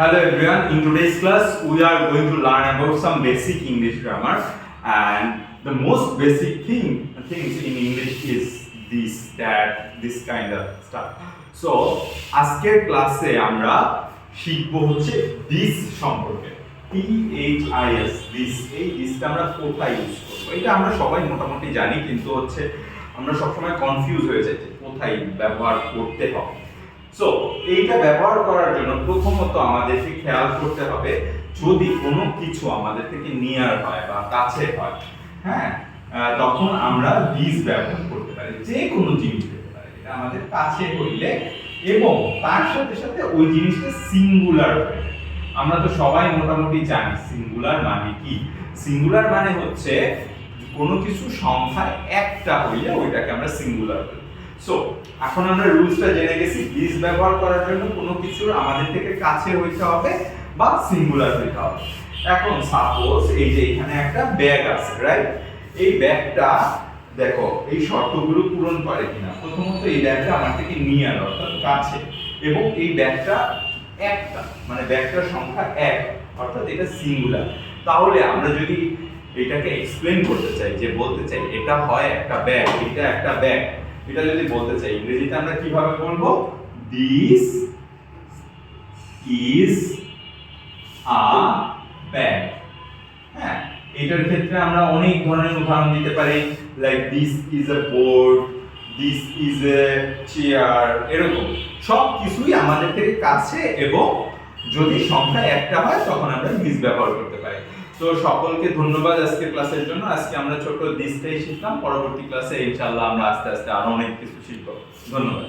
Hello everyone, in today's class we are going to learn about some basic English grammar and the most basic thing things in English is this, that, this kind of stuff. So আজকের ক্লাসে আমরা শিখব হচ্ছে this সম্পর্কে T H I S this এই দিসটা আমরা কোথায় ইউজ করব এটা আমরা সবাই মোটামুটি জানি কিন্তু হচ্ছে আমরা সবসময় কনফিউজ হয়ে যাই কোথায় ব্যবহার করতে হবে সো এইটা ব্যবহার করার জন্য প্রথমত আমাদেরকে খেয়াল করতে হবে, যদি কোনো কিছু আমাদের থেকে নিয়ার হয় বা কাছে হয় হ্যাঁ? তখন আমরা দিস ব্যবহার করতে পারি, যে কোনো জিনিস হতে পারে। এটা আমাদের কাছে হইলে এবং তার সাথে সাথে ওই জিনিসটা সিঙ্গুলার আমরা তো সবাই মোটামুটি জানি সিঙ্গুলার মানে কি? সিঙ্গুলার মানে হচ্ছে কোনো কিছু সংখ্যা একটা হইলে ওইটাকে আমরা সিঙ্গুলার বলি। সো এখন আমরা রুলসটা জেনে গেছি দিস ব্যবহার করার জন্য কোনো কিছুর আমাদের থেকে কাছে হইতে হবে বা সিঙ্গুলার হইতে হবে। এখন সাপোজ এই যে এখানে একটা ব্যাগ আছে রাইট এই ব্যাগটা দেখো, এই শর্তগুলো পূরণ করে কিনা। প্রথমত এই ব্যাগটা আমার থেকে নিয়ে নিয়ার অর্থাৎ কাছে। এবং এই ব্যাগটা একটা মানে ব্যাগটার সংখ্যা এক, অর্থাৎ এটা সিঙ্গুলার তাহলে আমরা যদি এটাকে এক্সপ্লেন করতে চাই, যে বলতে চাই, এটা হয় একটা ব্যাগ এটা একটা ব্যাগ এটা যদি বলতে চাই, ইংরেজিতে আমরা কীভাবে বলব? দিস ইজ আ ব্যাগ হ্যাঁ এটার ক্ষেত্রে আমরা অনেক ধরনের উদাহরণ দিতে পারি like this is a board this is a chair এরকম। সব কিছুই আমাদের থেকে কাছে এবং যদি সংখ্যা একটা হয়, তখন আমরা দিস ব্যবহার করতে পারি। তো সকলকে ধন্যবাদ আজকে ক্লাসের জন্য। আজকে আমরা ছোট দিসটাই শিখলাম, পরবর্তী ক্লাসে ইনশাল্লাহ আমরা আস্তে আস্তে আরও অনেক কিছু শিখব। ধন্যবাদ।